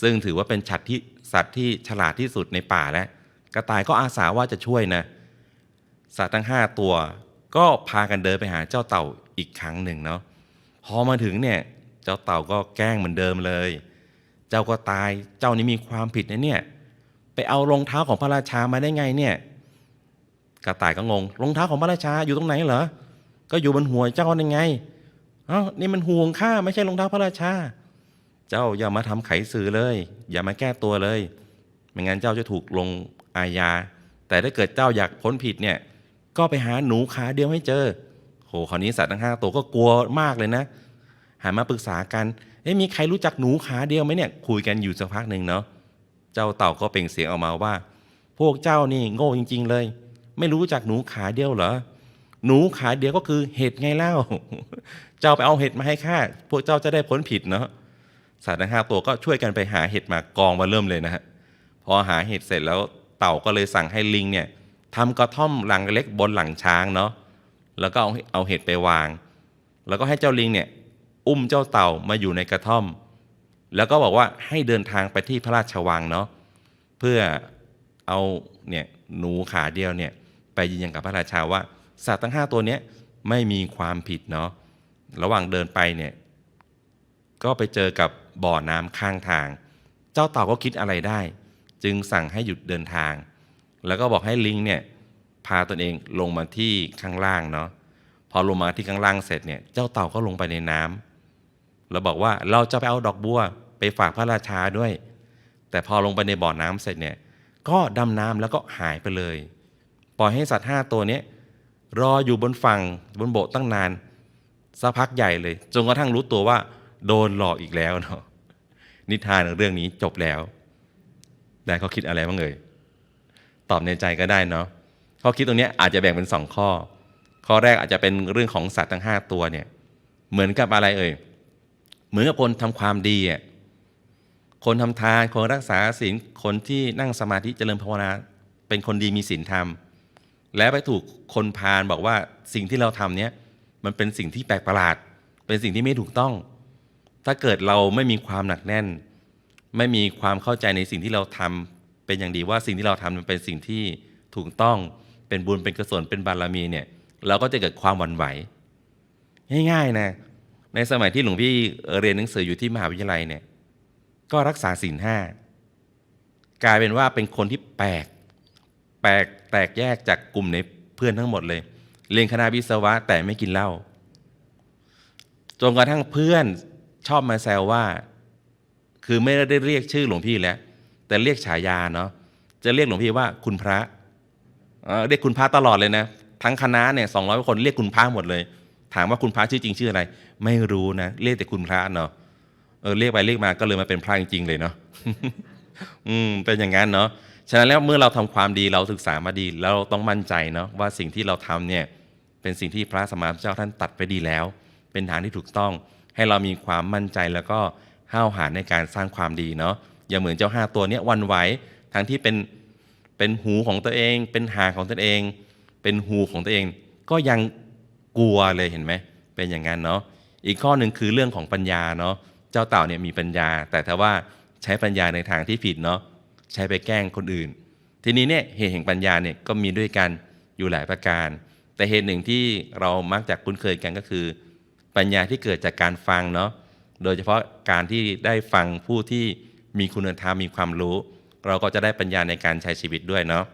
ซึ่งถือว่าเป็นฉัดที่สัตว์ที่ฉลาดที่สุดในป่าแล้วกระต่ายก็อาสาว่าจะช่วยนะ สัตว์ทั้งห้าตัว ก็พากันเดินไปหาเจ้าเต่าอีกครั้งหนึ่งเนาะพอมาถึงเนี่ยเจ้าเต่าก็แกล้งเหมือนเดิมเลย เจ้าก็ตายเจ้านี่มีความผิดนะเนี่ยไปเอารองเท้าของพระราชามาได้ไงเนี่ยกระต่ายก็งงรองเท้าของพระราชาอยู่ตรงไหนเหรอก็อยู่บนหัวเจ้านั่นไงเอ้านี่มันห่วงข้าไม่ใช่รองเท้าพระราชา เจ้าอย่ามาทำไขสื่อเลย อย่ามาแก้ตัวเลย ไม่งั้นเจ้าจะถูกลงอาญา แต่ถ้าเกิดเจ้าอยากพ้นผิดเนี่ย ก็ไปหาหนูขาเดียวให้เจอโหคราวนี้สัตว์ทั้งห้าตัวก็กลัวมากเลยนะหันมาปรึกษากันเอ๊ะมีใครรู้จักหนูขาเดียวไหมเนี่ย คุยกันอยู่สักพักหนึ่งเนาะเจ้าเต่าก็เปล่งเสียงออกมาว่า พวกเจ้านี่โง่จริง ๆ เลย ไม่รู้จักหนูขาเดียวเหรอหนูขาเดียวก็คือเห็ดไงเล่า เจ้าไปเอาเห็ดมาให้ข้าพวกเจ้าจะได้พ้นผิดเนาะ สัตว์ทั้งห้าตัวก็ช่วยกันไปหาเห็ดมากองมาเริ่มเลยนะฮะพอหาเห็ดเสร็จแล้วเต่าก็เลยสั่งให้ลิงเนี่ยทำกระท่อมหลังเล็กบนหลังช้างเนาะแล้วก็เอาเอาเห็ดไปวาง แล้วก็ให้เจ้าลิงเนี่ยอุ้มเจ้าเต่ามาอยู่ในกระท่อม แล้วก็บอกว่าให้เดินทางไปที่พระราชวังเนาะเพื่อเอาเนี่ยหนูขาเดียวเนี่ยไปยืนยันกับพระราชาว่าสัตว์ทั้งห้าตัวเนี้ยไม่มีความผิดเนาะระหว่างเดินไปเนี่ยก็ไปเจอกับ บ่อน้ำข้างทาง เจ้าเต่าก็คิดอะไรได้ จึงสั่งให้หยุดเดินทาง แล้วก็บอกให้ลิงเนี่ยพาตนเองลงมาที่ข้างล่างเนาะพอลงมาที่ข้างล่างเสร็จเนี่ยเจ้าเต่าก็ลงไปในน้ำแล้วบอกว่าเราจะไปเอาดอกบัวไปฝากพระราชาด้วย แต่พอลงไปในบ่อน้ำเสร็จเนี่ยก็ดำน้ำแล้วก็หายไปเลย ปล่อยให้สัตว์ห้าตัวนี้รออยู่บนฝั่งบนโบตั้งนานสักพักใหญ่เลยจนกระทั่งรู้ตัวว่า โดนหลอกอีกแล้วเนาะนิทานเรื่องนี้จบแล้วได้เขาคิดอะไรบ้างเอ่ยตอบในใจก็ได้เนาะข้อคิดตรงนี้อาจจะแบ่งเป็นสองข้อ ข้อแรกอาจจะเป็นเรื่องของสัตว์ทั้งห้าตัวเนี่ย เหมือนกับอะไรเอ่ยเหมือนกับคนทำความดีอะคนทำทานคนรักษาศีลคนที่นั่งสมาธิเจริญภาวนาเป็นคนดีมีศีลธรรม แล้วไปถูกคนพาลบอกว่าสิ่งที่เราทำเนี้ยมันเป็นสิ่งที่แปลกประหลาด เป็นสิ่งที่ไม่ถูกต้อง ถ้าเกิดเราไม่มีความหนักแน่น ไม่มีความเข้าใจในสิ่งที่เราทำเป็นอย่างดีว่าสิ่งที่เราทำมันเป็นสิ่งที่ถูกต้องเป็นบุญเป็นกุศลเป็นบารมีเนี่ยเราก็จะเกิดความหวั่นไหว ง่ายๆนะในสมัยที่หลวงพี่เรียนหนังสืออยู่ที่มหาวิทยาลัยเนี่ยก็รักษาศีลห้ากลายเป็นว่าเป็นคนที่แปลกแปลกแตกแยกจากกลุ่มในเพื่อนทั้งหมดเลย เรียนคณะวิศวะแต่ไม่กินเหล้าจนกระทั่งเพื่อน ชอบมาแซวว่า คือไม่ได้เรียกชื่อหลวงพี่แล้ว แต่เรียกฉายาเนาะจะเรียกหลวงพี่ว่าคุณพระเออเรียกคุณพระตลอดเลยนะ ทั้งคณะเนี่ยสองร้อยคนเรียกคุณพระหมดเลย ถามว่าคุณพระชื่อจริงชื่ออะไร ไม่รู้นะเรียกแต่คุณพระเนาะเออเรียกไปเรียกมาก็เลยมาเป็นพระจริงๆเลยเนาะอืมเป็นอย่างนั้นเนาะฉะนั้นแล้วเมื่อเราทำความดีเราศึกษามาดี แล้วเราต้องมั่นใจเนาะว่าสิ่งที่เราทำเนี่ยเป็นสิ่งที่พระสมมาเจ้าท่านตัดไปดีแล้ว เป็นทางที่ถูกต้อง ให้เรามีความมั่นใจแล้วก็ห้าวหาญในการสร้างความดีเนาะอย่าเหมือนเจ้าห้าตัวเนี้ยวันไหวทั้งที่เป็นเป็นหูของตัวเอง เป็นหางของตัวเอง เป็นหูของตัวเอง ก็ยังกลัวเลยเห็นไหมเป็นอย่างนั้นเนาะอีกข้อหนึ่งคือเรื่องของปัญญาเนาะเจ้าเต่าเนี่ยมีปัญญา แต่ถ้าว่าใช้ปัญญาในทางที่ผิดเนาะใช้ไปแกล้งคนอื่น ทีนี้เนี่ยเหตุแห่งปัญญาเนี่ยก็มีด้วยกันอยู่หลายประการ แต่เหตุหนึ่งที่เรามักจะคุ้นเคยกันก็คือ ปัญญาที่เกิดจากการฟังเนาะโดยเฉพาะการที่ได้ฟังผู้ที่มีคุณธรรมมีความรู้ เราก็จะได้ปัญญาในการใช้ชีวิตด้วยเนาะ